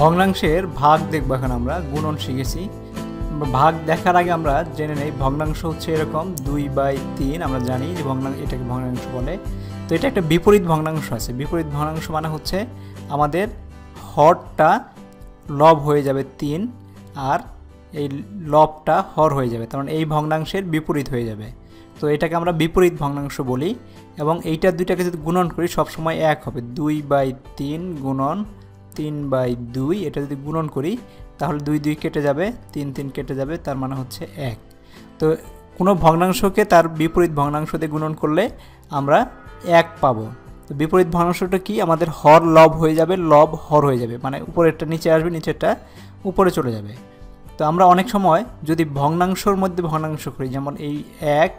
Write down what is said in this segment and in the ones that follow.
ভগ্নাংশের ভাগ দেখব এখন আমরা, গুণন শিখেছি। ভাগ দেখার আগে আমরা জেনে নেই, ভগ্নাংশ হচ্ছে এরকম দুই বাই তিন, আমরা জানি যে ভগ্নাংশ এটাকে ভগ্নাংশ বলে। তো এটা একটা বিপরীত ভগ্নাংশ আছে। বিপরীত ভগ্নাংশ মানে হচ্ছে আমাদের হরটা লব হয়ে যাবে তিন আর এই লবটা হর হয়ে যাবে কারণ এই ভগ্নাংশের বিপরীত হয়ে যাবে। তো এটাকে আমরা বিপরীত ভগ্নাংশ বলি এবং এইটা দুইটাকে যদি গুণন করি সবসময় এক হবে। দুই বাই তিন গুণন তিন বাই দুই, এটা যদি গুণন করি, তাহলে দুই দুই কেটে যাবে, তিন তিন কেটে যাবে, তার মানে হচ্ছে এক। তো কোনো ভগ্নাংশকে তার বিপরীত ভগ্নাংশ দিয়ে গুণন করলে আমরা এক পাবো। তো বিপরীত ভগ্নাংশটা কি? আমাদের হর লব হয়ে যাবে, লব হর হয়ে যাবে মানে উপরেরটা নিচে আসবে, নিচেরটা উপরে চলে যাবে। তো আমরা অনেক সময় যদি ভগ্নাংশর মধ্যে ভগ্নাংশ করি, যেমন এই এক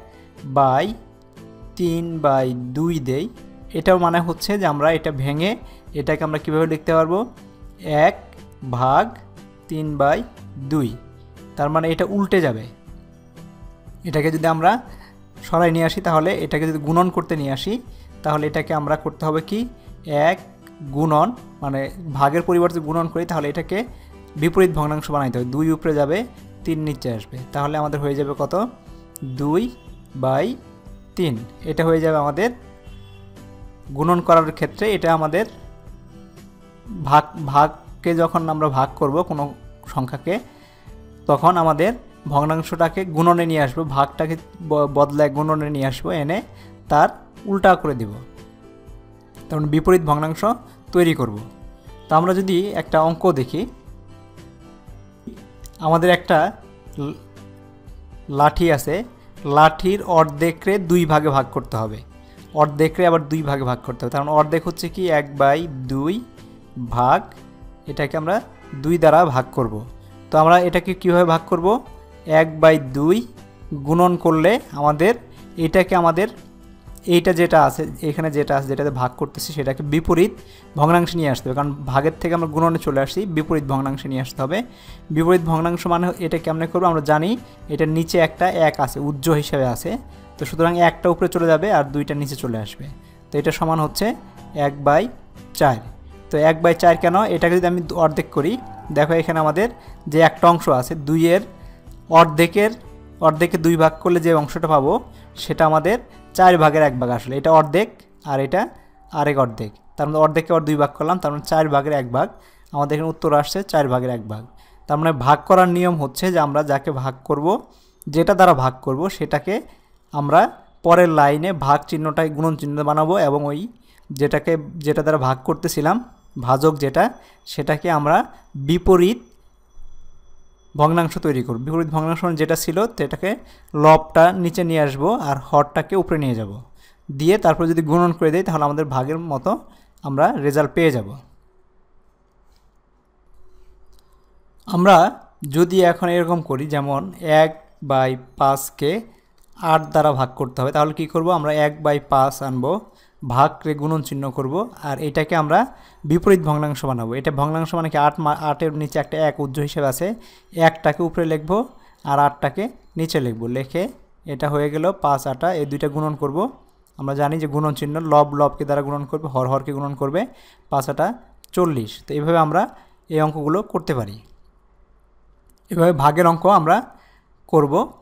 বাই তিন বাই দুই দেই এটাও মানে হচ্ছে যে আমরা এটা ভেঙে এটাকে আমরা কীভাবে লিখতে পারব? এক ভাগ তিন বাই দুই। তার মানে এটা উল্টে যাবে। এটাকে যদি আমরা সরাই নিয়ে আসি তাহলে এটাকে যদি গুণন করতে নিয়ে আসি, তাহলে এটাকে আমরা করতে হবে কি? এক গুণন মানে ভাগের পরিবর্তে গুণন করি, তাহলে এটাকে বিপরীত ভগ্নাংশ বানাইতে হবে। দুই উপরে যাবে, তিন নিচে আসবে। তাহলে আমাদের হয়ে যাবে কত? দুই বাই তিন। এটা হয়ে যাবে আমাদের গুণন করার ক্ষেত্রে এটা আমাদের ভাগ, ভাগকে যখন আমরা ভাগ করব কোনো সংখ্যাকে, তখন আমাদের ভগ্নাংশটাকে গুণনে নিয়ে আসব, ভাগটাকে বদলায় গুণনে নিয়ে আসব, এনে তার উল্টা করে দিব। তখন বিপরীত ভগ্নাংশ তৈরি করব। তো আমরা যদি একটা অঙ্ক দেখি, আমাদের একটা লাঠি আছে, লাঠির অর্ধেকরে দুই ভাগে ভাগ করতে হবে। অর্ধেকরে আবার দুই ভাগে ভাগ করতে হবে। কারণ অর্ধেক হচ্ছে কি এক বাই দুই ভাগ, এটাকে আমরা দুই দ্বারা ভাগ করব। তো আমরা এটাকে কীভাবে ভাগ করব? এক বাই দুই গুণন করলে আমাদের এটাকে আমাদের এইটা যেটা আছে, এখানে যেটা আছে, যেটাতে ভাগ করতেছি সেটাকে বিপরীত ভগ্নাংশে নিয়ে আসতে হবে। কারণ ভাগের থেকে আমরা গুণনে চলে আসি বিপরীত ভগ্নাংশে নিয়ে আসতে হবে। বিপরীত ভগ্নাংশ মানে এটা কেমনে করব? আমরা জানি এটার নিচে একটা এক আছে, উজ্জ্ব হিসাবে আছে। তো সুতরাং একটা উপরে চলে যাবে আর দুইটা নিচে চলে আসবে। তো এটা সমান হচ্ছে এক বাই চার। তো এক বাই চার কেন? এটাকে যদি আমি অর্ধেক করি, দেখো এখানে আমাদের যে একটা অংশ আছে, দুইয়ের অর্ধেকের, অর্ধেকে দুই ভাগ করলে যে অংশটা পাবো, সেটা আমাদের চার ভাগের এক ভাগ আসলে। এটা অর্ধেক আর এটা আরেক অর্ধেক। তার মধ্যে অর্ধেককে আবার দুই ভাগ করলাম, তার মানে চার ভাগের এক ভাগ। আমাদের এখানে উত্তর আসছে চার ভাগের এক ভাগ। তার মানে ভাগ করার নিয়ম হচ্ছে যে আমরা যাকে ভাগ করব, যেটা দ্বারা ভাগ করব, সেটাকে আমরা পরের লাইনে ভাগ চিহ্নটাই গুণন চিহ্ন বানাবো এবং ওই যেটাকে, যেটা দ্বারা ভাগ করতেছিলাম, ভাজক যেটা, সেটাকে আমরা বিপরীত ভগ্নাংশ তৈরি করব। বিপরীত ভগ্নাংশ যেটা ছিল, সেটাকে লবটা নিচে নিয়ে আসব আর হরটাকে উপরে নিয়ে যাব। দিয়ে তারপর যদি গুণন করে দেয় তাহলে আমাদের ভাগের মতো আমরা রেজাল্ট পেয়ে যাব। আমরা যদি এখন এরকম করি, যেমন এক বাই পাঁচকে আট দ্বারা ভাগ করতে হবে। তাহলে কি করব? আমরা এক বাই পাঁচ আনব। ভাগকে গুণন চিহ্ন করব। আর এটাকে আমরা বিপরীত ভগ্নাংশ বানাবো। এটা ভগ্নাংশ মানে কি? আট আটের নিচে একটা এক উজ্জ্ব হিসেবে আছে। একটাকে উপরে লিখব আর আটটাকে নিচে লিখব। লিখে এটা হয়ে গেল পাঁচ আটা। এই দুইটা গুণন করব। আমরা জানি যে গুণন চিহ্ন লব, লবকে দ্বারা গুণন করবে, হর হরকে গুণন করবে। পাঁচ আটা চল্লিশ। তো এইভাবে আমরা এই অঙ্কগুলো করতে পারি। এভাবে ভাগের অঙ্ক আমরা করব।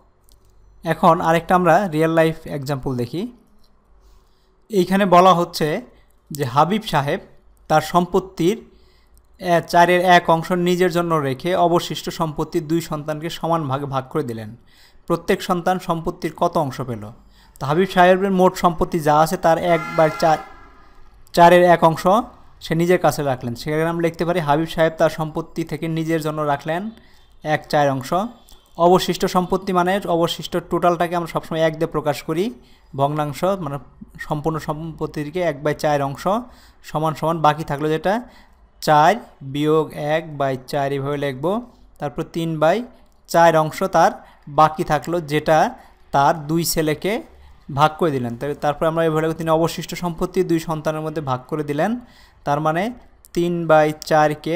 এখন আরেকটা আমরা রিয়েল লাইফ এক্সাম্পল দেখি। এইখানে বলা হচ্ছে যে হাবিব সাহেব তার সম্পত্তির চারের এক অংশ নিজের জন্য রেখে অবশিষ্ট সম্পত্তির দুই সন্তানকে সমান ভাগে ভাগ করে দিলেন। প্রত্যেক সন্তান সম্পত্তির কত অংশ পেল? তো হাবিব সাহেবের মোট সম্পত্তি যা আছে তার এক বা চার, চারের এক অংশ সে নিজের কাছে রাখলেন। সেখানে আমরা লিখতে পারি হাবিব সাহেব তার সম্পত্তি থেকে নিজের জন্য রাখলেন এক চার অংশ। অবশিষ্ট সম্পত্তি মানে অবশিষ্ট টোটালটাকে আমরা সবসময় এক দিয়ে প্রকাশ করি। ভগ্নাংশ মানে সম্পূর্ণ সম্পত্তিকে এক বাই চার অংশ সমান সমান বাকি থাকল যেটা চার বিয়োগ এক বাই চার এভাবে লিখব। তারপর তিন বাই চার অংশ তার বাকি থাকল যেটা তার দুই ছেলেকে ভাগ করে দিলেন। তারপর আমরা এভাবে তিনি অবশিষ্ট সম্পত্তি দুই সন্তানের মধ্যে ভাগ করে দিলেন। তার মানে তিন বাই চারকে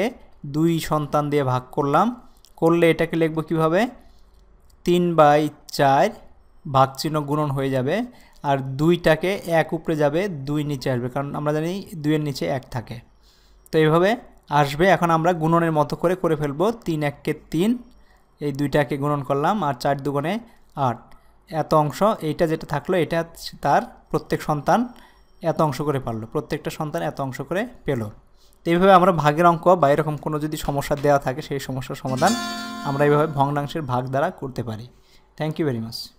দুই সন্তান দিয়ে ভাগ করলাম। করলে এটাকে লিখব কীভাবে? তিন বাই চার ভাগ চিহ্ন গুণন হয়ে যাবে আর দুইটাকে এক উপরে যাবে, দুই নিচে আসবে। কারণ আমরা জানি দুইয়ের নিচে এক থাকে। তো এইভাবে আসবে। এখন আমরা গুণনের মতো করে করে ফেলব। তিন এককে তিন, এই দুইটাকে গুণন করলাম আর চার দুগুণে আট। এত অংশ, এইটা যেটা থাকল, এটা তার প্রত্যেক সন্তান এত অংশ করে পারল। প্রত্যেকটা সন্তান এত অংশ করে পেল। তো এইভাবে আমরা ভাগের অঙ্ক বা এরকম কোনো যদি সমস্যা দেওয়া থাকে, সেই সমস্যার সমাধান আমরা এইভাবে ভগ্নাংশের ভাগ দ্বারা করতে পারি। Thank you very much